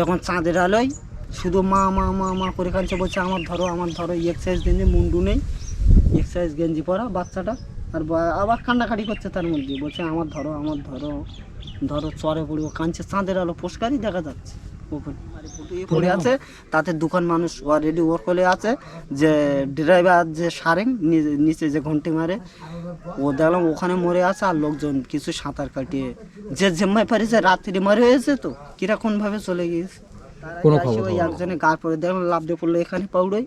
এখন চাঁদের আলোয় শুধু মা মা মা মা করে কাঁদছে, বলছে, আমার ধরো আমার ধরো এক্সারসাইজ গেঞ্জি, মুন্ডু নেই। এক্সারসাইজ গেঞ্জি পরা বাচ্চাটা। আর আবার কান্নাকাটি করছে তার মধ্যে, বলছে, আমার ধরো আমার ধরো ধরো, চরে পড়ে ও কাঁদছে, চাঁদের আলো পোস্কারই দেখা যাচ্ছে ওখানে পড়ে আছে। তাতে দোকান মানুষ অলরেডি ওর কোলে আছে। যে ড্রাইভার যে সারেং নিচে যে ঘন্টি মারে ও দেখলাম ওখানে মরে আছে আর লোকজন কিছু সাঁতার কাটিয়ে। যে জেম্মাই পারিছে রাত্রি মারে হয়েছে তো কীরকম ভাবে চলে গিয়েছে? কোনো খবর ওই একজনে গা পড়ে দেখলাম লাভ দিয়ে পড়ল এখানে পাউড়োই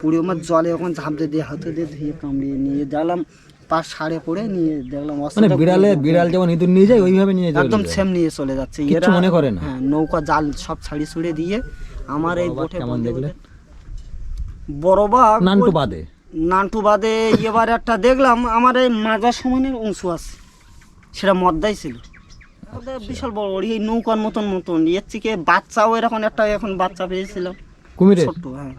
পুড়ে আমার জলে ওখানে ঝাঁপতে দিয়ে হাতে দিয়ে ধুয়ে কামড়িয়ে নিয়ে দেখলাম পাশ সারে পড়ে নিয়ে দেখলাম মানে বিড়ালে বিড়াল যেমন ইঁদুর নিয়ে যায় ওইভাবে নিয়ে যায় একদম সেম নিয়ে চলে যাচ্ছে। কিচ্ছু মনে করে না? হ্যাঁ নৌকা জাল সব ছাড়ি ছুড়ে দিয়ে আমার এই বোটে কেমন বন্দি দেখলে? করে- নানটু বাদে। নান্টু বাদে এবার একটা দেখলাম আমার এই মাজার সমানের অংশ আছে। সেটা মদ্দাই ছিল। বিশাল বড় বড় এই নৌকার মতন মতন। এর থেকে বাচ্চাও এরকম একটা এখন বাচ্চা পেয়েছিলাম কুমিরে ছোট্ট হ্যাঁ।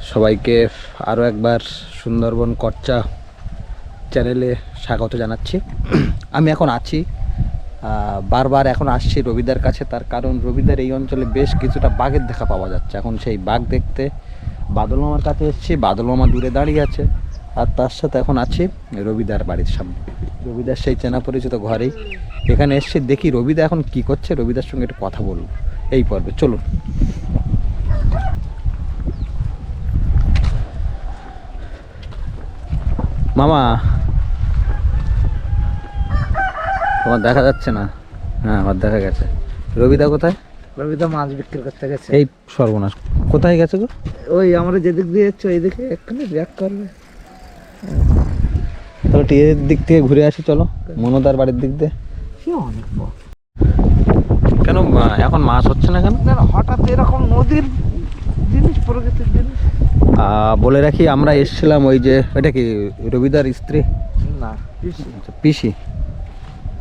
সবাইকে আরও একবার সুন্দরবন কচ্চা চ্যানেলে স্বাগত জানাচ্ছি। আমি এখন আছি বারবার এখন আসছি রবিদার কাছে। তার কারণ রবিদার এই অঞ্চলে বেশ কিছুটা বাঘের দেখা পাওয়া যাচ্ছে। এখন সেই বাঘ দেখতে বাদল মামার কাছে এসেছি। বাদল মামা দূরে দাঁড়িয়ে আছে আর তার সাথে এখন আছি রবিদার বাড়ির সামনে। রবিদার সেই চেনা পরিচিত ঘরেই এখানে এসছি। দেখি রবিদা এখন কি করছে। রবিদার সঙ্গে একটু কথা বলব। এই পর্বে চলুন। মামা। তোমার দেখা যাচ্ছে না। হ্যাঁ আমার দেখা গেছে। রবিদা কোথায়? রবিদা মাছ বিক্রি করতে গেছে। এই সর্বনাশ। কোথায় গেছে গো? ওই আমরা যেদিক দিয়ে যাচ্ছি ওই দিকে এক্ষুনি ব্যাক করবে। তাহলে টিয়ের দিক থেকে ঘুরে আসি চলো। মনোদার বাড়ির দিক দিয়ে। সে অনেক কেন এখন মাছ হচ্ছে না কেন? হঠাৎ এরকম নদীর জিনিস প্রকৃতির জিনিস। বলে রাখি আমরা এসছিলাম ওই যে ওইটা কি রবিদার স্ত্রী? না বেশি। আচ্ছা, পিসি।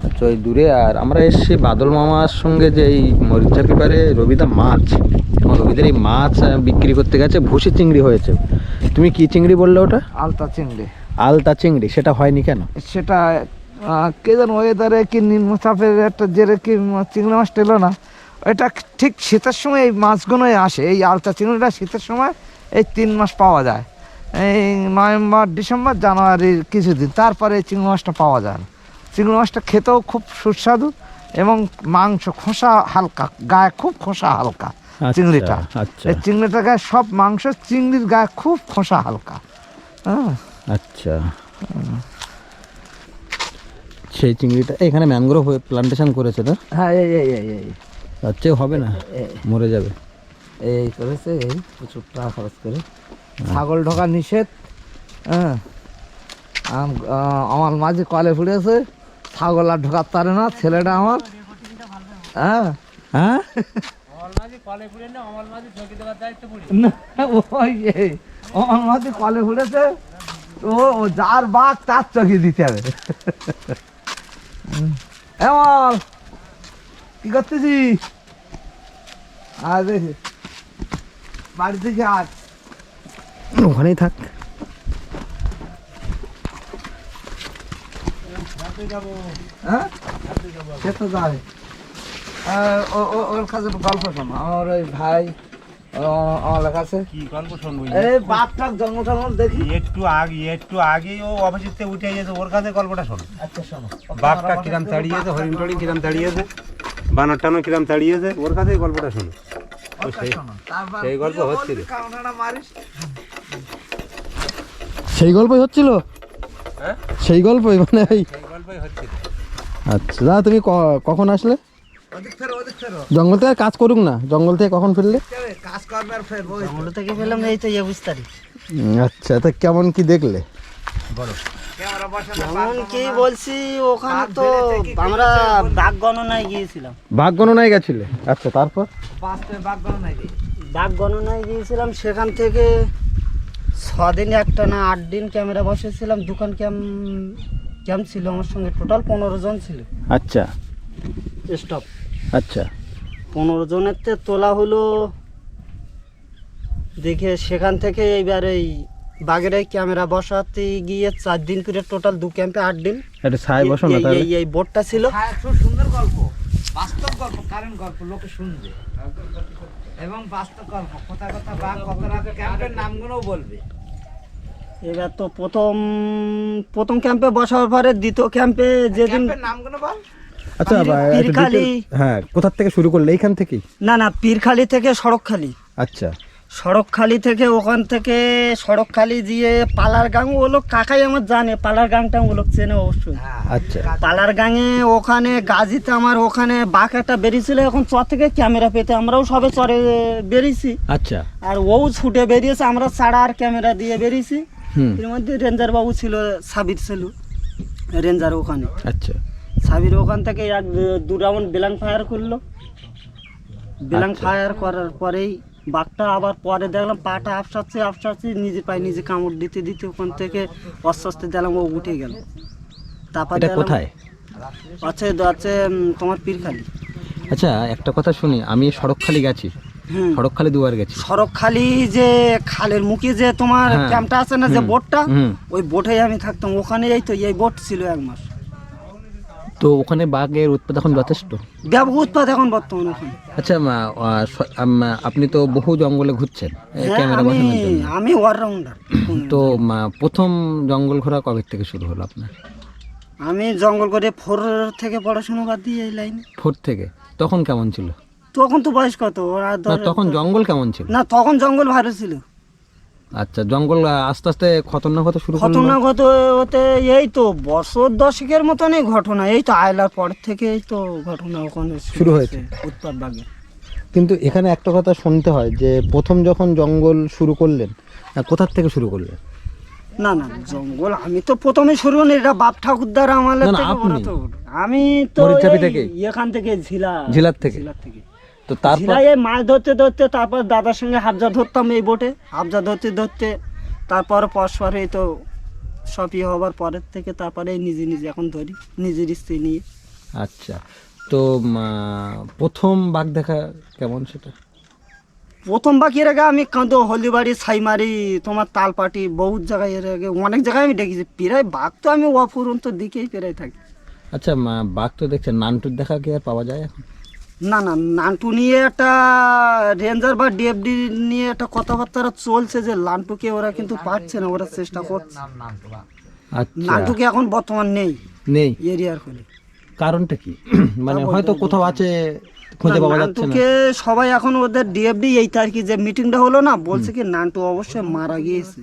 আচ্ছা ওই দূরে আর আমরা এসছি বাদল মামার সঙ্গে যে এই মরিচা পিপারে রবিদা মাছ। রবিদার এই মাছ বিক্রি করতে গেছে ভুসি চিংড়ি হয়েছে। তুমি কি চিংড়ি বললে ওটা? আলতা চিংড়ি। আলতা চিংড়ি সেটা হয়নি কেন? সেটা কে যেন ওয়েদারে কি নিম্নচাপের একটা জেরে কি চিংড়ি মাছ টেলো না। এটা ঠিক শীতের সময় এই মাছগুলোই আসে এই আলতা চিংড়িটা শীতের সময় এই তিন মাস পাওয়া যায়। এই নভেম্বর ডিসেম্বর জানুয়ারির কিছুদিন তারপরে চিংড়ি মাছটা পাওয়া যায় না। চিংড়ি মাছটা খেতেও খুব সুস্বাদু এবং মাংস খোসা হালকা গায়ে খুব খোসা হালকা চিংড়িটা। আচ্ছা। এই চিংড়িটা গায়ে সব মাংস চিংড়ির গায়ে খুব খোসা হালকা। হ্যাঁ। আচ্ছা। সেই চিংড়িটা এখানে ম্যানগ্রোভ প্লান্টেশন করেছে তো হ্যাঁ এই এই এই এই। আচ্ছা হবে না? মরে যাবে। এই করেছে এই প্রচুর টাকা খরচ করে। ছাগল ঢোকা নিষেধ হ্যাঁ। আমার মাঝে কলে ফুড়েছে ছাগল আর ঢোকার পারে না ছেলেটা আমার হ্যাঁ। হ্যাঁ? আমার মাঝে কলে ফুড়েছে ও ও যার বাঘ তার চোখে দিতে হবে। এমন কি করতেছি আর দেখি। বাড়ি থেকে আজ ওখানেই থাক। হ্যাঁ? সে তো যাবে আর ও- ও- ওর কাছে গল্প শোনো। আমার ওই ভাই ও আমার কাছে কি গল্প শুনব? এই বাপটা জন্ম টন্ম দেখি একটু আগে একটু আগেই ও অফিসিতে উঠে ওর কাছে গল্পটা শোনো। আচ্ছা শোনো। বাঘটা কিরাম তাড়িয়েছে হরিণ টরিণ কিরাম তাড়িয়েছে বানর টানো কিরাম তাড়িয়েছে ওর কাছেই গল্পটা শোনো। সেই গল্প হচ্ছিল। সেই গল্পই হচ্ছিল? হ্যাঁ? সেই গল্পই মানে সেই আচ্ছা দাদা তুমি ক- কখন আসলে? জঙ্গল থেকে আর কাজ করুক না জঙ্গল থেকে কখন ফিরলে? কাজ করবে আর ফেরবো ওই তো। জঙ্গল থেকে পেলাম এই তো একুশ তারিখ আচ্ছা তা কেমন কি দেখলে? না, এমন কি বলছি ওখানে তো আমরা বাঘ গণনায় গিয়েছিলাম। বাঘ গণনায় গেছিলে? আচ্ছা তারপর? বাঘ গণনায় গিয়েছিলাম। সেখান থেকে ছদিন একটা না আট দিন ক্যামেরা বসেছিলাম। দোকান ক্যাম্প ক্যাম্প ছিল আমার সঙ্গে। টোটাল পনেরো জন ছিল। আচ্ছা। স্টপ। আচ্ছা। পনেরো জনের তোলা হলো দেখে সেখান থেকে এইবার এই বাঘের এই ক্যামেরা বসাতে গিয়ে চার দিন করে টোটাল দু ক্যাম্পে আট দিন। একটা ছায় বসো না এই- তাহলে? এই এই বোটটা ছিল। হ্যাঁ খুব সুন্দর গল্প। বাস্তব গল্প কারণ গল্প লোকে শুনবে। এবং বাস্তব গল্প কথা কথা বা কতটা ক্যাম্পের নামগুলোও বলবে। এবার তো প্রথম প্রথম ক্যাম্পে বসার পরে দ্বিতীয় ক্যাম্পে যেদিন নামগুলো বল। আচ্ছা পীরখালি- হ্যাঁ কোথার থেকে শুরু করলে? এইখান থেকেই? না না পীরখালি থেকে সড়কখালি। আচ্ছা। সড়কখালি থেকে ওখান থেকে সড়কখালি দিয়ে পালার গাং ওগুলো কাকাই আমার জানে পালার গাংটা ওগুলো চেনে অবশ্যই। আচ্ছা। পালার গাঙে ওখানে গাজিতে আমার ওখানে বাঘ একটা বেরিয়েছিল এখন চর থেকে ক্যামেরা পেতে আমরাও সবে চরে বেরিয়েছি। আচ্ছা। আর ও ছুটে বেরিয়েছে আমরা ছাড়া আর ক্যামেরা দিয়ে বেরিয়েছি। এর মধ্যে রেঞ্জার বাবু ছিল সাবির ছিল রেঞ্জার ওখানে। আচ্ছা। সাবির ওখান থেকে এক দু রাউন্ড বেলাং ফায়ার করল। বেলাং আচ্ছা। ফায়ার করার পরেই বাঘটা আবার পরে দেখলাম পাটা আপসাচ্ছে আপসাচ্ছে নিজে পায়ে নিজে কামড় দিতে দিতে ওখান থেকে আস্তে দেখলাম ও উঠে গেল। তারপর কোথায়? আছে আছে তোমার পীরখালি। আচ্ছা একটা কথা শুনি আমি সড়কখালি গেছি। সড়কখালি দুবার গেছি। সড়কখালি যে খালের মুখে যে তোমার হ্যাঁ। ক্যাম্পটা আছে না যে বোটটা ওই বোটেই আমি থাকতাম। ওখানে এই তো এই বোট ছিল এক মাস। তো ওখানে বাঘের উৎপাদ এখন যথেষ্ট? ব্যাপক উৎপাদ এখন বর্তমান ওখানে। আচ্ছা আপনি তো বহু জঙ্গলে ঘুরছেন হ্যাঁ, ক্যামেরা আমি বসানোর জন্য। আমি অলরাউন্ডার তো প্রথম জঙ্গল ঘোরা কবে থেকে শুরু হলো আপনার? আমি জঙ্গল করে ফোর থেকে পড়াশোনা বাদ দিয়ে এই লাইনে। ফোর থেকে? তখন কেমন ছিল? তখন তো বয়স কত? ওরা তখন জঙ্গল কেমন ছিল? না তখন জঙ্গল ভালো ছিল। আচ্ছা জঙ্গল আস্তে আস্তে খতরনাক হতে শুরু ঘটনা কত হতে এই তো বছর দশকের মতনই ঘটনা এই তো আয়লার পর থেকে এই তো ঘটনা ওখানে শুরু হয়েছে। উৎপাদ বাগে কিন্তু এখানে একটা কথা শুনতে হয় যে প্রথম যখন জঙ্গল শুরু করলেন কোথার থেকে শুরু করলেন না না জঙ্গল আমি তো প্রথমে শুরু করি এটা বাপ ঠাকুরদার না, না, তো আমি তো? এখান থেকে ঝিলা ঝিলার থেকে? ঝিলার থেকে তো তারপর এই মাছ ধরতে ধরতে তারপর দাদার সঙ্গে হাবজা ধরতাম এই বোটে। হাবজা ধরতে ধরতে তারপর পরস্পর তো সব ইয়ে হবার পরের থেকে তারপরে নিজে নিজে এখন ধরি নিজের স্ত্রী নিয়ে। আচ্ছা। তো প্রথম বাঘ দেখা কেমন সেটা? প্রথম বাকি এর আগে আমি কাঁদো হলিবাড়ি ছাইমারি তোমার তালপাটি বহুত জায়গায় এর আগে অনেক জায়গায় আমি দেখেছি। প্রায় বাঘ তো আমি অফুরন্ত দিকেই প্রায় থাকি। আচ্ছা বাঘ তো দেখছেন নানটুর দেখা কি আর পাওয়া যায় এখন? না না নান্টু নিয়ে একটা রেঞ্জার বা ডিএফডি নিয়ে একটা কথাবার্তা চলছে যে লান্টুকে ওরা কিন্তু পাচ্ছে না ওরা চেষ্টা করছে। আচ্ছা। নান্টুকে এখন বর্তমান নেই। নেই? এরিয়ার হলে। কারণটা কি? মানে হয়তো কোথাও আছে খুঁজে পাওয়া যাচ্ছে না। নান্টুকে সবাই এখন ওদের ডিএফডি এই তারিখে যে মিটিংটা হলো না বলছে কি নান্টু অবশ্যই মারা গিয়েছে।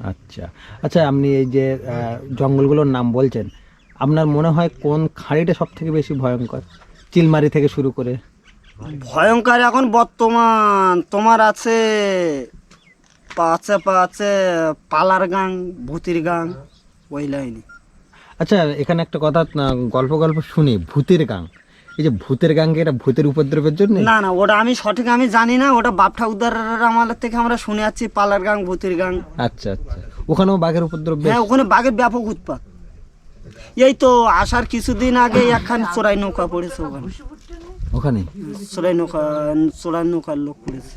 আচ্ছা। আচ্ছা আপনি এই যে জঙ্গলগুলোর নাম বলছেন আপনার মনে হয় কোন খাঁড়িটা সব থেকে বেশি ভয়ঙ্কর? চিলমারি থেকে শুরু করে। ভয়ঙ্কর এখন বর্তমান। তোমার আছে আছে আছে পালার গাং ভূতির গাং ওই লাইনে। আচ্ছা এখানে একটা কথা গল্প গল্প শুনি। ভূতের গাং। এই যে ভূতের গাঙ্গে এটা ভূতের উপদ্রবের জন্য? না না ওটা আমি সঠিক আমি জানি না। ওটা বাপ ঠাকুরদার আমাদের থেকে আমরা শুনে আছি পালার গাং ভূতির গাং। আচ্ছা আচ্ছা। ওখানেও বাঘের উপদ্রব হ্যাঁ ওখানে বাঘের ব্যাপক উৎপাত। এই তো আসার কিছুদিন আগে একখান চোরাই নৌকা পড়েছে ওখানে। ওখানে? চোরাই নৌকা চোরাই নৌকার লোক পড়েছে।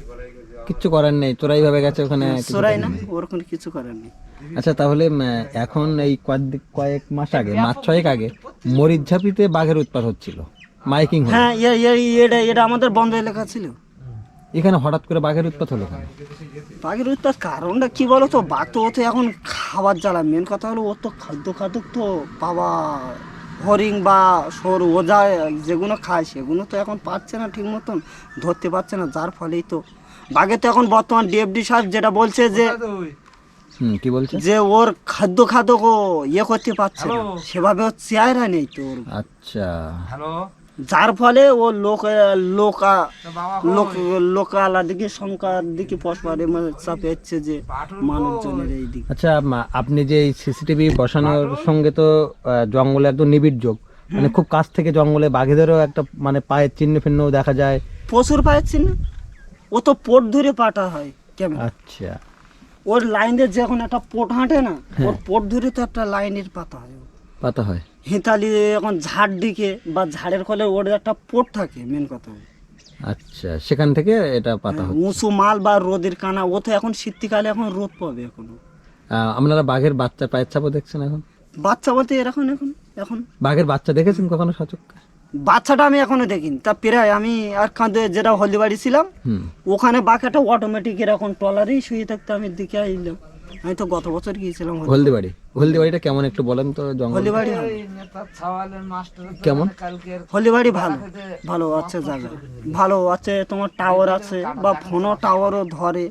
কিচ্ছু করার নেই তোরাই ভাবে গেছে ওখানে চোরাই করার না। ওরকম কিছু করার নেই। আচ্ছা তাহলে এখন এই কয়েক কয়েক মাস আগে মাস ছয়েক আগে মরিচঝাপিতে বাঘের উৎপাত হচ্ছিল মাইকিং হ্যাঁ এটা এটা আমাদের বন্ধ এলাকা ছিল। এখানে হঠাৎ করে বাঘের উৎপাত হলো কেন? বাঘের উৎপাত কারণটা কি বলো তো বাঘ তো ওতে এখন খাবার জ্বালা। মেন কথা হলো ওর তো খাদ্য খাদ্য তো পাওয়া হরিং বা সর ওজা যেগুলো খায় সেগুলো তো এখন পাচ্ছে না ঠিক মতন ধরতে পারছে না যার ফলেই তো। বাঘে তো এখন বর্তমান ডিএফডি সাহেব যেটা বলছে যে কি বলছে? যে ওর খাদ্য খাদ্য ও ইয়ে করতে পারছে না। সেভাবে ওর চেহারা নেই তো ওর। আচ্ছা। যার ফলে ও লোক লোকা লোক লোকালা দিকে সংখ্যার দিকে পশপারে মানে চাপে যাচ্ছে যে মানুষজনের এই দিকে। আচ্ছা আপনি যে এই সিসিটিভি বসানোর সঙ্গে তো জঙ্গলে একদম নিবিড় যোগ। মানে খুব কাছ থেকে জঙ্গলে বাঘেদেরও একটা মানে পায়ের চিহ্ন ফিহ্নও দেখা যায়। প্রচুর পায়ের চিহ্ন। ও তো পোট ধরে পাটা হয় কেমন? আচ্ছা। ওর লাইনের যখন একটা পোট হাঁটে না হ্যাঁ। ওর পোট ধরে তো একটা লাইনের পাতা হয়। পাতা হয়। হিতালি এখন ঝাড় দিকে বা ঝাড়ের ফলে ওর একটা পোট থাকে মেন কথা আচ্ছা সেখান থেকে এটা পাতা হচ্ছে। উঁচু মাল বা রোদের কানা ও তো এখন শীতকালে এখন রোদ পাবে এখনও। আহ, আপনারা বাঘের বাচ্চা পায়ের ছাপও দেখছেন এখন? বাচ্চা বলতে এরকম এখন এখন বাঘের বাচ্চা দেখেছেন কখনো সচক বাচ্চাটা আমি এখনও দেখিনি। তা প্রায় আমি আর কাঁদে যেটা হলদিবাড়ি ছিলাম হুম। ওখানে বাঘটা অটোমেটিক এরকম ট্রলারেই শুয়ে থাকতে আমি দিকে আইলাম। আমি তো গত বছর গিয়েছিলাম হলদি- হলদিবাড়ি। হলদিবাড়িটা কেমন একটু বলেন তো জঙ্গল। হলদিবাড়ি কেমন? হলদিবাড়ি ভালো। ভালো আছে জায়গা। ভালো আছে তোমার টাওয়ার আছে বা ফোনও টাওয়ারও ধরে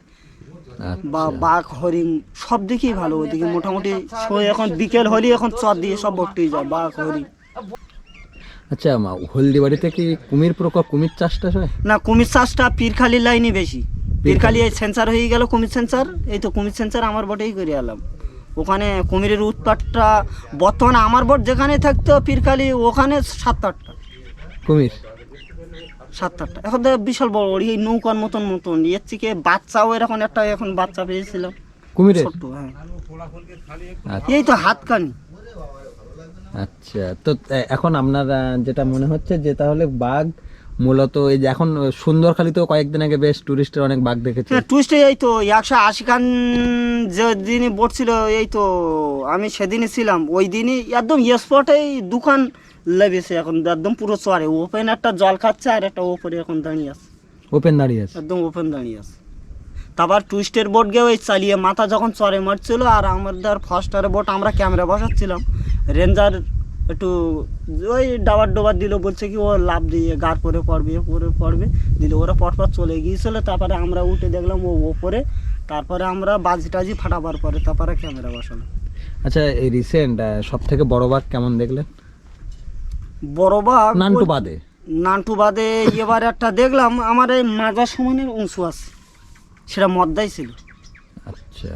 বা বাঘ হরিণ সব দিকেই ভালো। ওদিকে মোটামুটি এখন বিকেল হলি এখন চর দিয়ে সব ভর্তি যায় বাঘ হরিণ। আচ্ছা হলদিবাড়িতে কি কুমির প্রকোপ কুমির চাষটা হয়? না কুমির চাষটা পীরখালির লাইনই বেশি। পীরখালি। এই সেন্সার হয়ে গেল কুমির সেন্সার এই তো কুমির সেন্সার আমার বটেই করে এলাম। ওখানে কুমিরের উৎপাতটা বর্তমানে আমার বট যেখানে থাকতো পীরখালি ওখানে সাত আটটা কুমির? সাত আটটা এখন তো বিশাল বড় বড় এই নৌকার মতন মতন। এর থেকে বাচ্চাও এরকম একটা এখন বাচ্চা পেয়েছিলাম কুমিরের? হ্যাঁ। আচ্ছা। এই তো হাতকানি আচ্ছা তো এখন আপনার যেটা মনে হচ্ছে যে তাহলে বাঘ মূলত এই যে এখন সুন্দরখালিতেও কয়েকদিন আগে বেশ টুরিস্টের অনেক বাঘ দেখেছে। হ্যাঁ টুইস্টে এই তো একশো আশি খান যে দিনই বোট ছিল এই তো আমি সেদিনই ছিলাম। ওই দিনই একদম স্পটেই দোকান লেগেছে এখন একদম পুরো চড়ে ওপেন একটা জল খাচ্ছে আর একটা ওপরে এখন দাঁড়িয়ে আছে। ওপেন দাঁড়িয়ে আছে? একদম ওপেন দাঁড়িয়ে আছে। তারপর টুইস্টের বোট গিয়ে ওই চালিয়ে মাথা যখন চরে মারছিল আর আমাদের ফার্স্টার বোট আমরা ক্যামেরা বসাচ্ছিলাম রেঞ্জার একটু ওই ডাবার ডোবার দিল বলছে কি ও লাভ দিয়ে গার করে পড়বে পরে পড়বে। দিলে ওরা পরপর চলে গিয়েছিল তারপরে আমরা উঠে দেখলাম ও ওপরে। তারপরে আমরা বাজি টাজি ফাটাবার পরে তারপরে ক্যামেরা বসালাম। আচ্ছা এই রিসেন্ট সব থেকে বড় বাঘ কেমন দেখলেন? বড় বাঘ নান্টু বাদে। নান্টু বাদে এবার একটা দেখলাম আমার এই মাজার সমানের অংশ আছে সেটা মদ্দাই ছিল। আচ্ছা।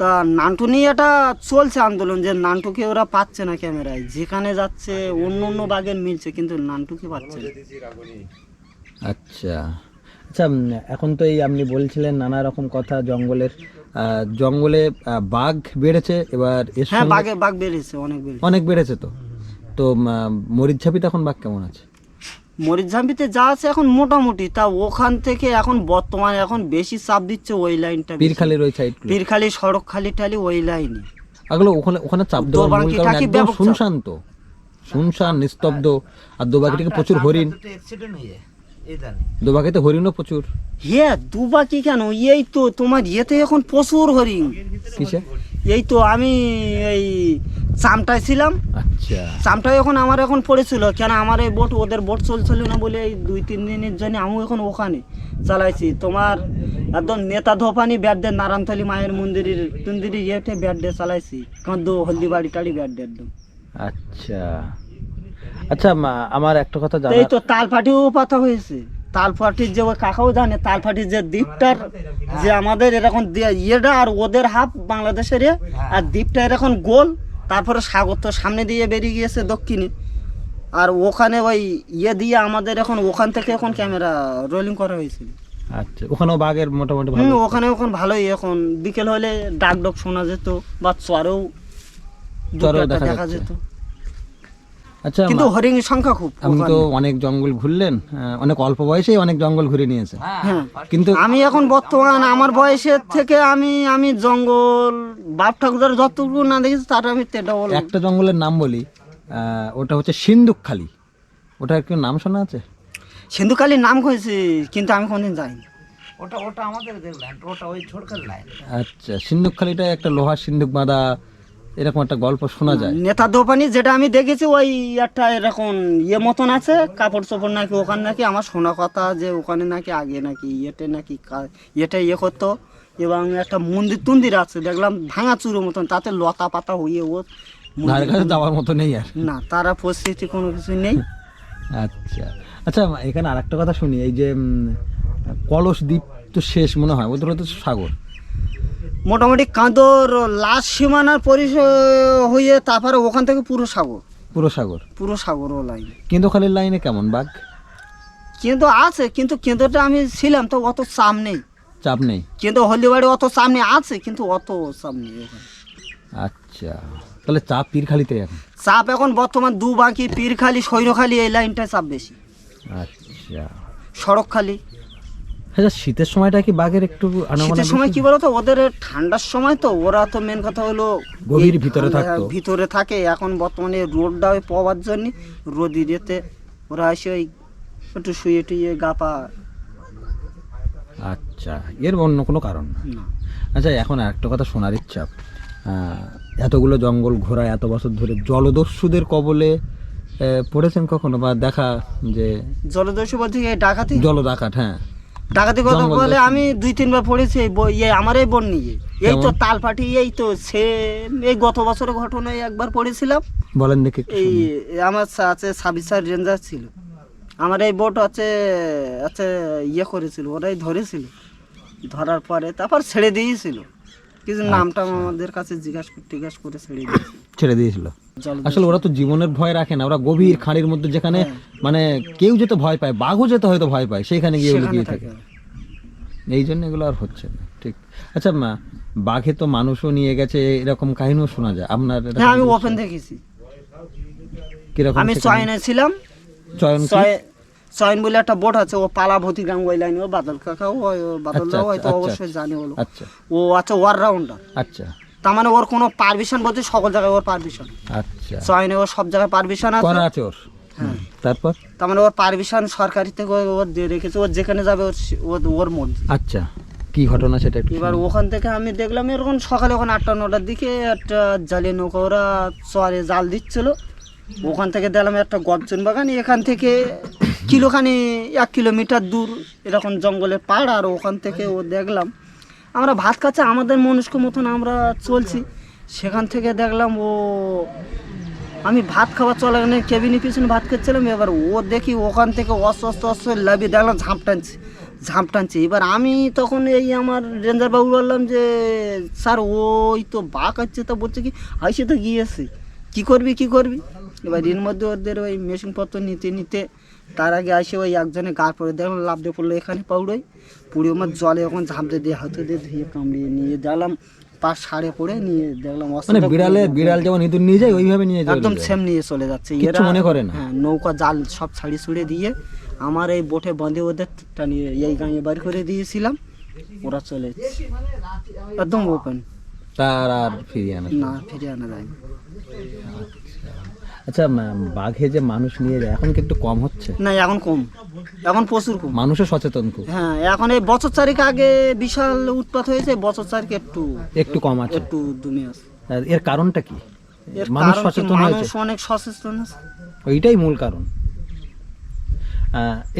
তা নান্টু নিয়ে এটা চলছে আন্দোলন যে নান্টুকে ওরা পাচ্ছে না ক্যামেরায়। যেখানে যাচ্ছে অন্য অন্য বাঘের মিলছে কিন্তু নান্টুকে পাচ্ছে না। আচ্ছা। আচ্ছা এখন তো এই আপনি বলছিলেন নানা রকম কথা জঙ্গলের। জঙ্গলে বাঘ বেড়েছে এবার হ্যাঁ বাঘে বাঘ বেড়েছে অনেক বেড়েছে। অনেক বেড়েছে তো। তো মরিচঝাপিতে এখন বাঘ কেমন আছে? মরিচঝাম্পিতে যা আছে এখন মোটামুটি তা ওখান থেকে এখন বর্তমানে এখন বেশি চাপ দিচ্ছে ওই লাইনটা। পীরখালির ওই সাইড পীরখালি সড়ক খালি টালি ওই লাইনে। আগলো ওখানে ওখানে চাপ দেওয়ার মূল কারণ একদম শুনশান তো শুনশান নিস্তব্ধ আর দোবাকি থেকে প্রচুর হরিণ। অ্যাক্সিডেন্ট হয়ে যায় এই হরিণও প্রচুর। হে দুবা কি কেন? এই তো তোমার ইয়েতে এখন প্রচুর হরিণ। কিসে? এই তো আমি এই চামটায় ছিলাম। আচ্ছা। চামটায় এখন আমার এখন পড়েছিল কেন আমার এই বোট ওদের বোট চলছিল না বলে এই দুই তিন দিনের জন্য আমিও এখন ওখানে চালাইছি। তোমার একদম নেতা ধোপানি ব্যাট ডে নারায়ণতলি মায়ের মন্দিরের মন্দিরের ইয়েতে ব্যাট ডে চালাইছি। কাঁদো হলদিবাড়ি টাড়ি ব্যাট ডে একদম। আচ্ছা। আচ্ছা আমার একটা কথা তো এই জানা তো তালফাটিও পাতা হয়েছে। তালফাটির যে ওই কাকাও জানে তালফাটির যে দ্বীপটার যে আমাদের এরকম ইয়েটা আর ওদের হাফ বাংলাদেশের আর দ্বীপটা এরকম গোল। তারপরে সাগর তো সামনে দিয়ে বেরিয়ে গিয়েছে দক্ষিণে। আর ওখানে ওই ইয়ে দিয়ে আমাদের এখন ওখান থেকে এখন ক্যামেরা রোলিং করা হয়েছিল আচ্ছা ওখানেও বাঘের মোটামুটি ভালো। ওখানে এখন ভালোই। এখন বিকেল হলে ডাক ডক শোনা যেত বা চরেও দেখা যেত। আচ্ছা কিন্তু হরিণ সংখ্যা খুব আপনি তো অনেক জঙ্গল ঘুরলেন অনেক অল্প বয়সেই অনেক জঙ্গল ঘুরে নিয়েছে। হ্যাঁ কিন্তু আমি এখন বর্তমান আমার বয়সের থেকে আমি আমি জঙ্গল বাপ ঠাকুরের যতটুকু না দেখেছি তার আমি তেটা একটা জঙ্গলের নাম বলি ওটা হচ্ছে সিন্দুকখালি ওটার কি নাম শোনা আছে? সিন্ধুকালীর নাম হয়েছে কিন্তু আমি কোনদিন যাইনি। ওটা ওটা আমাদের দেখলেন ওটা ওই ছোটকার লাইন আচ্ছা সিন্দুকখালিটা একটা লোহার সিন্দুক বাঁধা এরকম একটা গল্প শোনা যায়। নেতা দোপানি যেটা আমি দেখেছি ওই একটা এরকম ইয়ে মতন আছে কাপড় চোপড় নাকি ওখানে নাকি আমার শোনা কথা যে ওখানে নাকি আগে নাকি ইয়েতে নাকি ইয়েটা ইয়ে করতো। এবং একটা মন্দির টন্দির আছে দেখলাম ভাঙা চুরো মতন তাতে লতা পাতা হয়ে ও ধারে কাছে যাওয়ার মতো নেই আর। না তারা পরিস্থিতি কোনো কিছু নেই। আচ্ছা। আচ্ছা এখানে আরেকটা কথা শুনি এই যে কলস দ্বীপ তো শেষ মনে হয় ওদের তো সাগর। মোটামুটি কাঁদর লাস্ট সীমানার পরিচয় হয়ে তারপরে ওখান থেকে পুরো সাগর। পুরো সাগর? পুরো সাগর ও লাইন কেন্দ্রখালির লাইনে কেমন বাঘ? কিন্তু আছে কিন্তু কেন্দ্রটা আমি ছিলাম তো অত চাপ নেই। চাপ নেই? কিন্তু হলদিবাড়ি অত চাপ নেই আছে কিন্তু অত চাপ নেই আচ্ছা তাহলে চাপ পীরখালিতে এখন? চাপ এখন বর্তমান দু বাকি পীরখালি সৈরখালি এই লাইনটায় চাপ বেশি। আচ্ছা। সড়কখালি আচ্ছা শীতের সময়টা কি বাঘের একটু শীতের সময় কি বলতো? ওদের ঠান্ডার সময় তো ওরা তো মেন কথা হলো গভীর ভিতরে থাকতো। ভিতরে থাকে। এখন বর্তমানে রোডটা ওই পাওয়ার জন্য রোদি যেতে ওরা এসে ওই একটু শুয়ে টুয়ে গাপা আচ্ছা এর অন্য কোনো কারণ না। আচ্ছা এখন একটা কথা শোনার ইচ্ছা। এতগুলো জঙ্গল ঘোরা এত বছর ধরে জলদস্যুদের কবলে পড়েছেন কখনো? বা দেখা যে জলদস্যু বলতে ডাকাতি? জল ডাকাত হ্যাঁ। ডাকাতি কথা বলে আমি দুই তিনবার পড়েছি এই বই- ইয়ে আমার এই বোন নিয়ে এই তো তাল পাটি এই তো সে এই গত বছরের ঘটনায় একবার পড়েছিলাম। বলেন দেখি এই আমার আছে সাবিসার রেঞ্জার ছিল। আমার এই বোট আছে আছে ইয়ে করেছিল ওরাই ধরেছিল। ধরার পরে তারপর ছেড়ে দিয়েছিল। কিছু নামটা আচ্ছা। আমাদের কাছে জিজ্ঞাসা টিজ্ঞাসা করে ছেড়ে দিয়েছিল। ছেড়ে দিয়েছিল? আসলে ওরা তো জীবনের ভয় রাখে না ওরা গভীর খাঁড়ির মধ্যে যেখানে মানে কেউ যেতে ভয় পায় বাঘও যেতে হয়তো ভয় পায় সেখানে গিয়ে লুকিয়ে থাকে। এই জন্য এগুলো আর হচ্ছে না ঠিক। আচ্ছা মা বাঘে তো মানুষও নিয়ে গেছে এরকম কাহিনীও শোনা যায়। আপনার হ্যাঁ আমি ওপেন দেখেছি কীরকম আমি চয়নে ছিলাম। চয়ন চয়ন বলে একটা বোট আছে ও পালাভতি গ্রাম ওই লাইনে ও বাদল কাকা ও বাদল আচ্ছা, হয়তো আচ্ছা, অবশ্যই জানে আচ্ছা। ও আছে অলরাউন্ডার আচ্ছা। তার মানে ওর কোনো পারমিশন বলতে সকল জায়গায় ওর পারমিশন আচ্ছা। চয়নে ওর সব জায়গায় পারমিশন আছে। আছে ওর? হ্যাঁ। তারপর? তার মানে ওর পারমিশন সরকারি থেকে ওর দিয়ে রেখেছে ওর যেখানে যাবে ওর ওর মর্জি আচ্ছা কি ঘটনা সেটা একটু এবার ওখান থেকে আমি দেখলাম এরকম সকালে ওখানে আটটা নটার দিকে একটা জালে নৌকা ওরা চরে জাল দিচ্ছিল। ওখান থেকে দেখলাম একটা গর্জন বাগান এখান থেকে কিলোখানি এক কিলোমিটার দূর এরকম জঙ্গলের পাড় আর ওখান থেকে ও দেখলাম আমরা ভাত খাচ্ছে, আমাদের মনস্ক মতন আমরা চলছি। সেখান থেকে দেখলাম, ও, আমি ভাত খাওয়া চলে কেবিনে পিছনে ভাত খাচ্ছিলাম, এবার ও দেখি ওখান থেকে অস্ত অস্ত অস্ত লাভিয়ে দেখলাম, ঝাঁপ টানছে ঝাঁপ টানছে। এবার আমি তখন এই আমার রেঞ্জার বাবু বললাম যে, স্যার, ওই তো বাঘ আছে তো বলছে কি, আইসে তো গিয়েছে। কী করবি, কি করবি? এবার এর মধ্যে ওদের ওই মেশিনপত্র নিতে নিতে তার আগে আসে ওই একজনে গা পড়ে দেখলাম লাভ দিয়ে পড়ল এখানে পাউড়োই পুড়ে আমার জলে এখন ঝাঁপ দিয়ে হাতে দিয়ে ধুয়ে কামড়িয়ে নিয়ে দেখলাম পা সারে পড়ে নিয়ে দেখলাম মানে বিড়ালে বিড়াল যেমন ইঁদুর নিয়ে যায় ওইভাবে নিয়ে যায় একদম সেম নিয়ে চলে যাচ্ছে কিচ্ছু মনে করে না? হ্যাঁ নৌকা জাল সব ছাড়ি ছুড়ে দিয়ে আমার এই বোটে বাঁধে ওদের টানিয়ে এই গাঁয়ে বাড়ি করে দিয়েছিলাম ওরা চলে। একদম ওপেন তার আর ফিরিয়ে আনা না ফিরে আনা যায়। আচ্ছা বাঘে যে মানুষ নিয়ে যায় এখন কি একটু কম হচ্ছে? না এখন কম। এখন প্রচুর কম। মানুষও সচেতন খুব। হ্যাঁ এখন এই বছর চারিক আগে বিশাল উৎপাত হয়েছে বছর চারিক একটু একটু কম আছে। একটু দমে আছে। এর কারণটা কি? মানুষ সচেতন হয়েছে। মানুষ অনেক সচেতন আছে। ওইটাই মূল কারণ।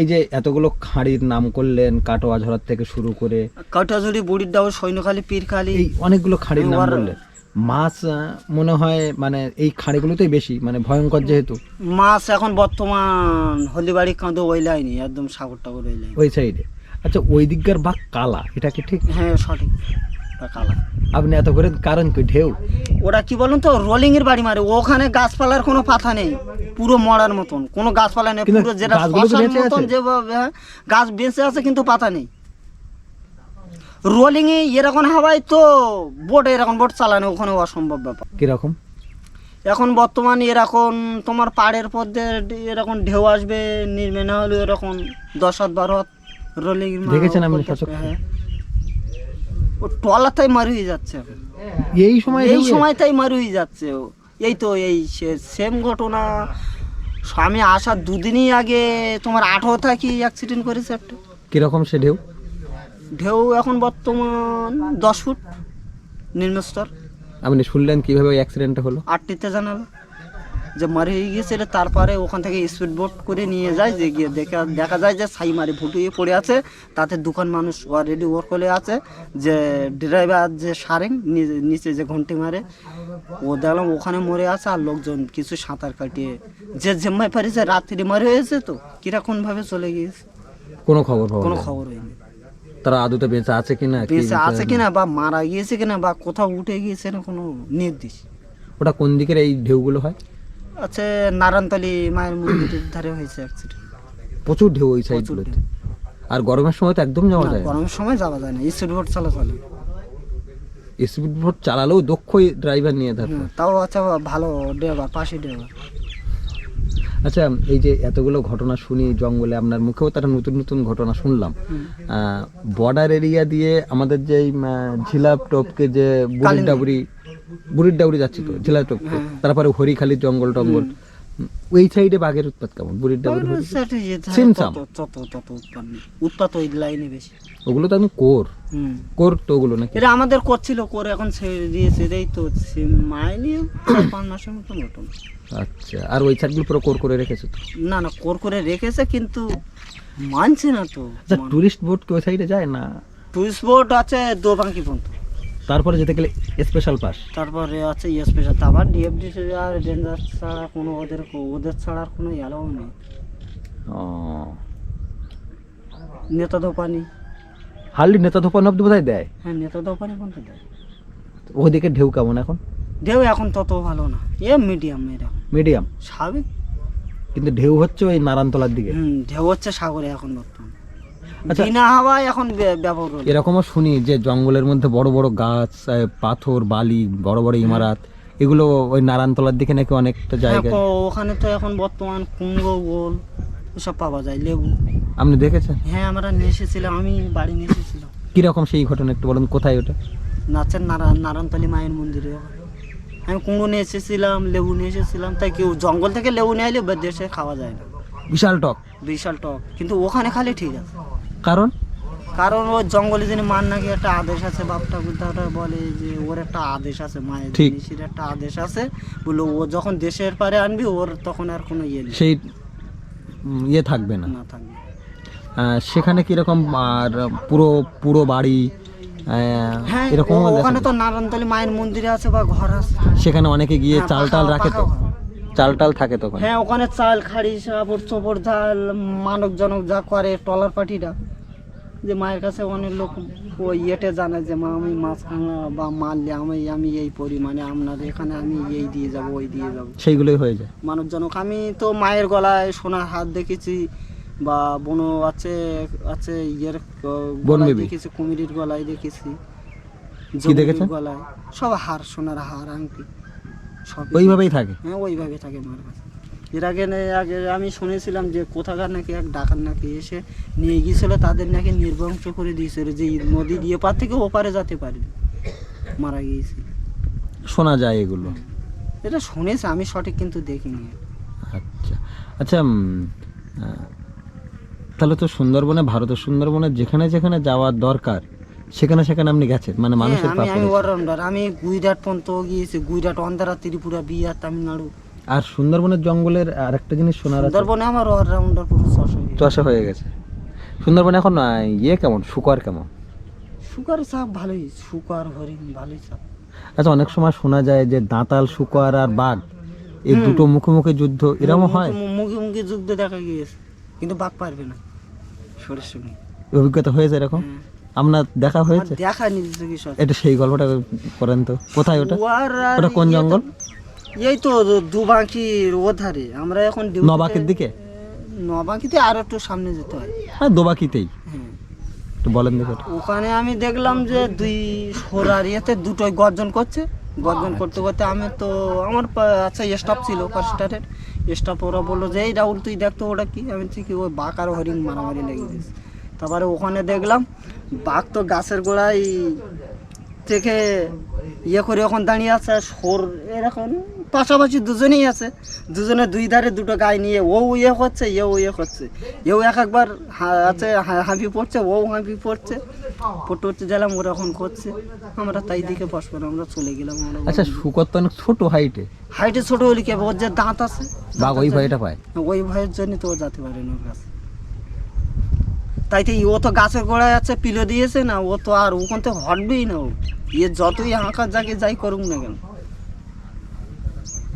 এই যে এতগুলো খাঁড়ির নাম করলেন কাটোয়া ঝরার থেকে শুরু করে কাটাঝুড়ি বুড়ির ডাউর সৈন্যখালী পীরখালী। অনেকগুলো খাঁড়ির নাম বললেন। মাছ মনে হয় মানে এই খাঁড়িগুলোতেই বেশি মানে ভয়ঙ্কর যেহেতু। মাছ এখন বর্তমান হলদিবাড়ি কাঁদো ওই লাইনে একদম সাগর টাগর ওই লাইনে ওই সাইডে। আচ্ছা ওই দিককার বাঘ কালা এটা কি ঠিক? হ্যাঁ সঠিক কালা। আপনি এত করে কারণ কি ঢেউ? ওরা কি বলুন তো রোলিং এর বাড়ি মারে ওখানে গাছপালার কোনো পাতা নেই পুরো মরার মতন কোনো গাছপালা নেই পুরো যেটা মতন। হ্যাঁ, গাছ বেঁচে আছে কিন্তু পাতা নেই। রোলিং এ এরকম হাওয়ায় তো বোট এরকম বোট চালানো ওখানে অসম্ভব ব্যাপার। কীরকম? এখন বর্তমান এরকম তোমার পাড়ের পথে এরকম ঢেউ আসবে নির্মে না হলে এরকম দশ হাত বারো হাত রোলিং দেখেছেন সচক্ষে? হ্যাঁ। ও টলাতাই মারি হয়ে যাচ্ছে। এই সময় এই? সময়টাই মারি হয়ে যাচ্ছে ও। এই তো এই সেম ঘটনা। আমি আসার দুদিনই আগে তোমার আঠারো থাকি অ্যাক্সিডেন্ট করেছে একটা। কীরকম সে ঢেউ? ঢেউ এখন বর্তমান দশ ফুট নিম্নস্তর আপনি শুনলেন কীভাবে ওই অ্যাক্সিডেন্টটা হলো? আটটিতে জানালো। যে মারি হয়ে গিয়েছিল তারপরে ওখান থেকে স্পিড বোট করে নিয়ে যায় যে গিয়ে দেখা দেখা যায় যে ছাই মারি ফুটিয়ে পড়ে আছে। তাতে দোকান মানুষ অলরেডি ওর কোলে আছে। যে ড্রাইভার যে সারেং নিচে- যে ঘন্টি মারে ও দেখলাম ওখানে মরে আছে আর লোকজন কিছু সাঁতার কাটিয়ে। যে জেম্মাই পারিছে রাত্রি মারি হয়েছে তো কীরকম ভাবে চলে গিয়েছে? কোনো খবর কোনো খবর হয়নি। তারা আদতে বেঁচে আছে কিনা বেঁচে আছে কিনা বা মারা গিয়েছে কিনা বা কোথাও উঠে গিয়েছে না কোনো নির্দিষ্ট ওটা কোন দিকের এই ঢেউগুলো হয়? আছে নারায়ণতলি মায়ের মন্দিরের ধারে হয়েছে অ্যাক্সিডেন্ট প্রচুর ঢেউ ওই সাইডগুলোতে আর গরমের সময় তো একদম যাওয়া যায় না। গরমের সময় যাওয়া যায় না স্পিড বোট চলাচলে। স্পিড বোট চালালেও দক্ষ ড্রাইভার নিয়ে হুম, তাও আচ্ছা ভালো ড্রাইভার পাশে ড্রাইভার। আচ্ছা এই যে এতগুলো ঘটনা শুনি জঙ্গলে আপনার মুখেও তারা নতুন নতুন ঘটনা শুনলাম। বর্ডার এরিয়া দিয়ে আমাদের যে ঝিলাপ টপকে যে বুড়ির ডাবুরি বুড়ির ডাবুরি যাচ্ছি তো ঝিলাপ টপকে তারপরে হরিখালি জঙ্গল টঙ্গল। ওই সাইডে বাঘের উৎপাত কেমন? বুড়ির ডাবুরি সিমসাম। উৎপাত ওই লাইনে বেশি। ওগুলো তো আমি কোর। কোর তো ওগুলো নাকি? এটা আমাদের করছিল করে এখন ছেড়ে দিয়েছে এই তো মাইনে পাঁচ মাসের মতো মতন আচ্ছা আর ওই সাইডগুলো পুরো কোর করে রেখেছো তো? না না কোর করে রেখেছে কিন্তু মানছে না তো। আচ্ছা টুরিস্ট বোট কি ওই সাইডে যায় না? টুরিস্ট বোট আছে দোবাঙ্কি পর্যন্ত। তারপরে যেতে গেলে স্পেশাল পাস তারপরে আছে স্পেশাল আবার ডিএফডি আর ডেঞ্জার ছাড়া কোনো ওদের ওদের ছাড়া আর কোনো এলাও নেই। ও। নেতা দোপানি হার্লি নেতা ধোপান অব্দি বোধহয় দেয়? হ্যাঁ নেতা দোপানি কোনটা দেয়। ওদিকে ঢেউ কেমন এখন? ঢেউ এখন তত ভালো না। এ মিডিয়াম এরকম মিডিয়াম স্বাভাবিক। কিন্তু ঢেউ হচ্ছে ওই নারায়ণতলার দিকে? হুম ঢেউ হচ্ছে সাগরে এখন বর্তমান। বিনা হাওয়ায় এখন ব্যবহার এরকমও শুনি যে জঙ্গলের মধ্যে বড় বড় গাছ পাথর বালি বড় বড় ইমারাত এগুলো ওই নারায়ণতলার দিকে নাকি অনেকটা হ্যাঁ, জায়গায় ক- ওখানে তো এখন বর্তমান কুমড়ো গোল এসব পাওয়া যায় লেবু। আপনি দেখেছেন? হ্যাঁ আমরা নিয়ে এসেছিলাম আমি বাড়ি নিয়ে এসেছিলাম। কীরকম সেই ঘটনা একটু বলুন কোথায় ওটা? নাচের নারায়ণ নারায়ণতলী মায়ের মন্দিরে। আমি কুমড়ো নিয়ে এসেছিলাম লেবু নিয়ে এসেছিলাম তাই কেউ জঙ্গল থেকে লেবু নিয়ে এলে দেশে খাওয়া যায় না। বিশাল টক। বিশাল টক কিন্তু ওখানে খালি ঠিক আছে। কারণ? কারণ ও জঙ্গলে যিনি মান নাকি একটা আদেশ আছে বাপ ঠাকুর দাদা বলে যে ওর একটা আদেশ আছে মায়ের। জিনিসের একটা আদেশ আছে বলে ও যখন দেশের পারে আনবি ওর তখন আর কোনো ইয়ে নেই। সেই ইয়ে থাকবে না। না থাকবে। সেখানে কীরকম আর পুরো পুরো বাড়ি হ্যাঁ এরকম ওখানে তো নারায়ণতলী মায়ের মন্দিরে আছে বা ঘর আছে। সেখানে অনেকে গিয়ে হ্যাঁ, চাল টাল রাখে তো? চাল টাল থাকে তো হ্যাঁ ওখানে চাল খাড়ি সাপড় চোপড় ঝাল মানব জনক যা করে টলার পার্টিটা যে মায়ের কাছে অনেক লোক ওই ইয়েটে জানে যে মা আমি মাছ ভাঙা বা মারলে আমি আমি এই পরিমাণে আপনার এখানে আমি এই দিয়ে যাব ওই দিয়ে যাব। সেইগুলোই হয়ে যায়। মানব জনক আমি তো মায়ের গলায় সোনার হাত দেখেছি বা বনো আছে আছে ইয়ের গলায় দেখেছি কুমিরির গলায় দেখেছি গলায়। সব হার সোনার হার আংটি সব ওইভাবেই থাকে? হ্যাঁ ওইভাবে থাকে মার কাছে। এর আগে নে- আগে আমি শুনেছিলাম যে কোথাকার নাকি এক ডাকাত নাকি এসে নিয়ে গিয়েছিল তাদের নাকি নির্বংশ করে দিয়েছিল যে নদীর ইয়ে পার থেকে ওপারে যেতে পারে মারা গিয়েছিল। শোনা যায় এগুলো? এটা শুনেছি আমি সঠিক কিন্তু দেখিনি। আচ্ছা। আচ্ছা তাহলে তো সুন্দরবনে ভারতের সুন্দরবনে যেখানে যেখানে যাওয়ার দরকার সেখানে সেখানে আপনি গেছেন? মানে হ্যাঁ, মানুষের আমি। অলরাউন্ডার আমি গুজরাট পর্যন্ত গিয়েছি গুজরাট অন্ধ্রা ত্রিপুরা বিহার তামিলনাড়ু। আর সুন্দরবনের জঙ্গলের আরেকটা জিনিস শোনার আছে। সুন্দরবনে আমার অলরাউন্ডার পুরো চাষ হয়ে গেছে। হয়ে সুন্দরবনে এখন ইয়ে কেমন? শুকর কেমন? শুকর চাপ ভালোই শুকর হরিণ ভালোই চাপ আচ্ছা অনেক সময় শোনা যায় যে দাঁতাল শুকর আর বাঘ এই। দুটো মুখোমুখি যুদ্ধ এরকম হয়? মুখে- মুখে মুখে যুদ্ধ দেখা গিয়েছে কিন্তু বাঘ পারবে না সরের সঙ্গে। অভিজ্ঞতা হয়েছে এরকম। আপনার দেখা হয়েছে? দেখা নিজে এটা সেই গল্পটা করেন তো। কোথায় ওটা? ওটা কোন জঙ্গল? এই তো দুবাঁকির ও ধারে আমরা এখন নবাকের দিকে? নবাঁকিতে আর একটু সামনে যেতে হয়। হ্যাঁ দোবাকিতেই হ্যাঁ। একটু বলেন দেখো ওখানে আমি দেখলাম যে দুই সোরার ইয়েতে দুটোই গর্জন করছে। গর্জন করতে করতে আমি তো আমার আচ্ছা স্টাফ ছিল ফার্স্টারের স্টাফ ওরা বলল যে এই রাহুল তুই দেখতো ওটা কি? আমি ঠিক ওই বাঘ আর হরিণ মারামারি লেগে গেছে। তারপরে ওখানে দেখলাম বাঘ তো গাছের গোড়ায় থেকে ইয়ে করে ওখানে দাঁড়িয়ে আছে সোর এরকম পাশাপাশি দুজনেই আছে। দুজনে দুই ধারে দুটো গায়ে নিয়ে ও ইয়ে করছে এও ইয়ে করছে। এও এক একবার আছে হাঁপি পড়ছে ও হাঁপি পড়ছে। পড়তে পড়তে গেলাম ওরা এখন করছে। আমরা তাই দিকে বসবো না আমরা চলে গেলাম আমরা আচ্ছা শুকর তো অনেক ছোট হাইটে হাইটে ছোট হলে কি ওর যে দাঁত আছে বাঘ ওই ভয়টা পায়। ওই ভয়ের জন্য তো ও যেতে পারে না ওর কাছে। তাই তো ও তো গাছের গোড়ায় আছে পিলো দিয়েছে না ও তো আর ওখান থেকে হটবেই না ও। ইয়ে যতই হাঁকা যাকে যাই করুক না কেন।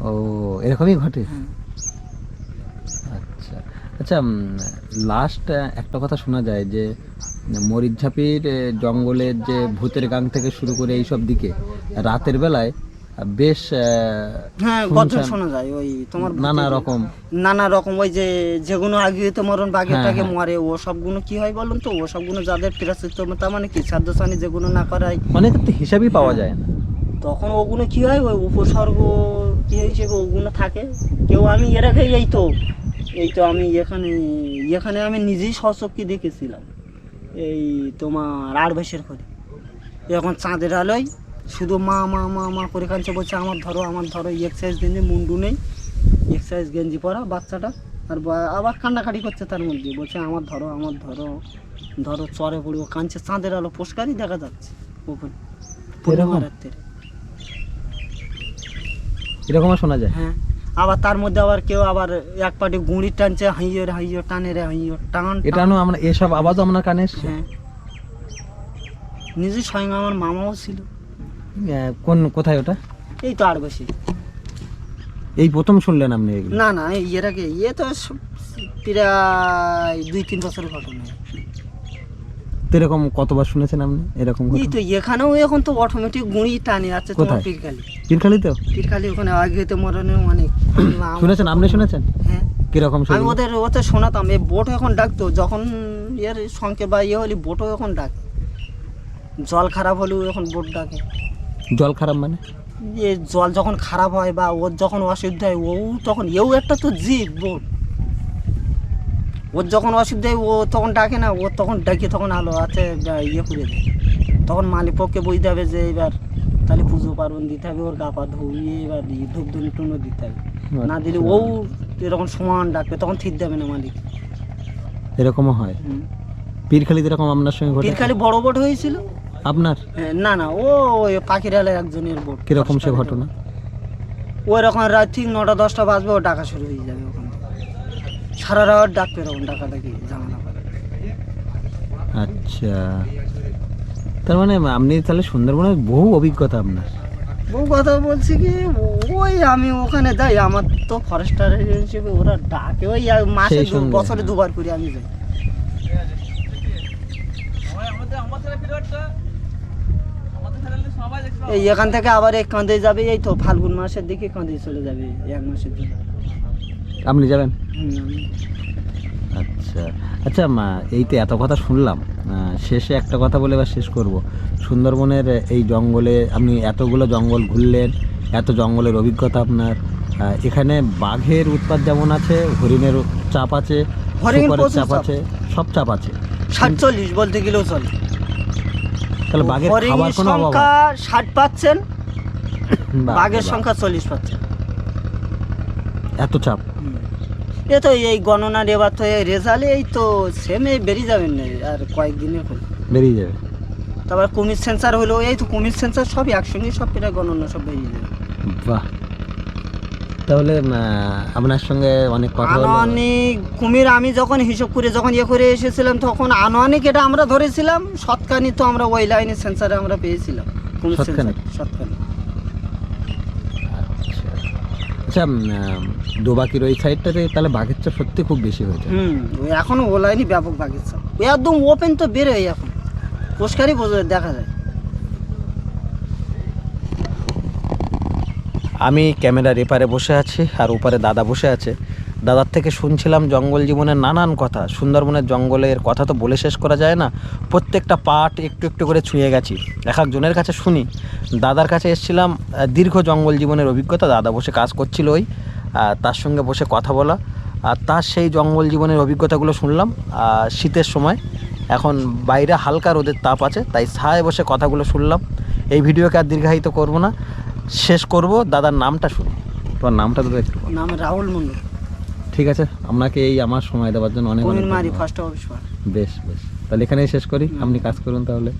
ও এরকমই ঘটে? হ্যাঁ। আচ্ছা। আচ্ছা লাস্ট একটা কথা শোনা যায় যে মরিচঝাপির জঙ্গলের যে ভূতের গাং থেকে শুরু করে এইসব দিকে রাতের বেলায় বেশ হ্যাঁ গর্জন শোনা যায় ওই তোমার নানা রকম। নানা রকম ওই যে যেগুলো আগে তো মরণ বাঘেরটাকে হ্যাঁ, হ্যাঁ। মরে ও সবগুলো কি হয় বলুন তো? ও সবগুলো যাদের প্রাচিত্য তার মানে কি সাধ্যসানি যেগুলো না করায়। অনেক হিসাবই পাওয়া যায় না। তখন ওগুলো কি হয়? ওই উপসর্গ কি হিসেবে ওগুলো থাকে। কেউ আমি এর আগে এই তো এই তো আমি এখানে এখানে আমি নিজেই সচক্ষে দেখেছিলাম। এই তোমার আট বছর করে এখন চাঁদের আলোয় শুধু মা মা মা মা করে কাঁদছে বলছে আমার ধরো আমার ধরো এক্সারসাইজ গেঞ্জি মুন্ডু নেই। এক্সারসাইজ গেঞ্জি পরা বাচ্চাটা। আর আবার কান্নাকাটি করছে তার মধ্যে। বলছে আমার ধরো আমার ধরো ধরো চরে পড়ব কাঁদছে চাঁদের আলো পুষ্কারই দেখা যাচ্ছে ওখানে পূর্ণিমা রাত্রে এরকমও শোনা যায়। হ্যাঁ। আবার তার মধ্যে আবার কেউ আবার এক পাটি গুঁড়ি টানছে হাইয়ে রে হাইয়ে টানে রে হাইয়ে টান এটা টান। নো আমরা এসব আওয়াজও আপনার কানে এসছে। হ্যাঁ। নিজে স্বয়ং আমার মামাও ছিল। কোন কোথায় ওটা? এই তো আর বসে। এই প্রথম শুনলেন আপনি এগুলো? না না এর আগে ইয়ে তো প্রায় দুই তিন বছরের ঘটনা। তো এরকম কতবার শুনেছেন আপনি? এরকম এই তো এখানেও এখন তো অটোমেটিক গুঁড়ি টানে আছে তোমার কোথায়? পিরকালি পীরখালিতেও পিরকালি ওখানে আগে তো মরণে অনেক শুনেছেন? আপনি শুনেছেন? হ্যাঁ। কীরকম আমি? ওদের ওতে শোনাতাম এই বোট এখন ডাকতো যখন এর সংকে বা ইয়ে হলে বোটও এখন ডাকে। জল খারাপ হলেও এখন বোট ডাকে। জল খারাপ মানে? জল যখন খারাপ হয় বা ওর যখন অসুবিধা হয় ও তখন এও একটা তো জীব বোট। ওর যখন অসুবিধা হয় ও তখন ডাকে না ও তখন ডাকে তখন আলো আছে ইয়ে করে দেয়। তখন মালিক পক্ষে বুঝতে হবে যে এবার তাহলে পুজো পার্বণ দিতে হবে ওর গা পা ধুইয়ে এবার ধূপ ধুন টুনো দিতে হবে। না দিলে ও এরকম সমান ডাকবে তখন ঠিক দেবে না মালিক। এরকমও হয়? পীরখালিতে এরকম আপনার সঙ্গে পীরখালি বড় বোট হয়েছিল। আপনার? হ্যাঁ, না না ও ওই পাখিরালে একজনের বোট। কীরকম সে ঘটনা? ওই রকম রাত ঠিক নটা দশটা বাজবে ও ডাকা শুরু হয়ে যাবে। সারা রাত ডাকবে এরকম ডাকা ডাকি ঝামেলা করে। আচ্ছা। তার মানে আপনি তাহলে সুন্দরবনের বহু অভিজ্ঞতা আপনার। বউ কথা বলছি কি ওই আমি ওখানে যাই আমার তো ফরেস্টার হিসেবে ওরা ডাকে ওই মাসে সেই সঙ্গে, বছরে হ্যাঁ। দুবার করে আমি যাই। এই এখান থেকে আবার এই কাঁদে যাবে এই তো ফাল্গুন মাসের দিকে কাঁদে চলে যাবে এক মাসের জন্য আপনি যাবেন? আচ্ছা। আচ্ছা মা এই তো এত কথা শুনলাম। শেষে একটা কথা বলে এবার শেষ করব। সুন্দরবনের এই জঙ্গলে আপনি এতগুলো জঙ্গল ঘুরলেন এত জঙ্গলের অভিজ্ঞতা আপনার। এখানে বাঘের উৎপাত যেমন আছে হরিণের চাপ আছে চাপ। আছে সব চাপ আছে। ষাট চল্লিশ বলতে গেলেও চলে। তাহলে বাঘের খাবার কোনো সংখ্যা ষাট পাচ্ছেন বাঘের সংখ্যা চল্লিশ পাচ্ছেন। এত চাপ। এ তো এই গণনার এবার তো এই রেজাল্ট এই তো সেমে বেরিয়ে যাবেন না আর কয়েকদিনের হলো বেরিয়ে যাবে। তারপর কুমির সেন্সার হলো এই তো কুমির সেন্সার সব একসঙ্গে সব প্রায় গণনা সব বেরিয়ে যাবে। বাহ। তাহলে আপনার সঙ্গে অনেক কথা আনুয়ানিক কুমির আমি যখন হিসাব করে যখন ইয়ে করে এসেছিলাম তখন আনুয়ানিক এটা আমরা ধরেছিলাম শতকানি তো আমরা ওই লাইনে সেন্সারে আমরা পেয়েছিলাম। কুমির শতখানি? সেন্সার শতকানি আচ্ছা আচ্ছা দোবাকির ওই সাইডটাতে তাহলে বাঘের চাপ সত্যি খুব বেশি হয়েছে হুম এখনও ও লাইনই ব্যাপক বাঘের ওই একদম ওপেন তো বেরোয় এখন। পুরস্কারই বোঝা- দেখা যায়। আমি ক্যামেরার এপারে বসে আছি আর ওপারে দাদা বসে আছে। দাদার থেকে শুনছিলাম জঙ্গল জীবনের নানান কথা। সুন্দরবনের জঙ্গলের কথা তো বলে শেষ করা যায় না। প্রত্যেকটা পার্ট একটু একটু করে ছুঁয়ে গেছি। এক একজনের কাছে শুনি। দাদার কাছে এসেছিলাম দীর্ঘ জঙ্গল জীবনের অভিজ্ঞতা। দাদা বসে কাজ করছিল ওই তার সঙ্গে বসে কথা বলা। আর তার সেই জঙ্গল জীবনের অভিজ্ঞতাগুলো শুনলাম শীতের সময়। এখন বাইরে হালকা রোদের তাপ আছে, তাই ছায় বসে কথাগুলো শুনলাম। এই ভিডিওকে আর দীর্ঘায়িত করব না। শেষ করব, দাদার নামটা শুনি। তোমার নামটা তো একটু নাম রাহুল মন্ডল ঠিক আছে আপনাকে এই আমার সময় দেওয়ার জন্য অনেক অনেক বেশ বেশ। তাহলে এখানেই শেষ করি। আপনি কাজ করুন তাহলে।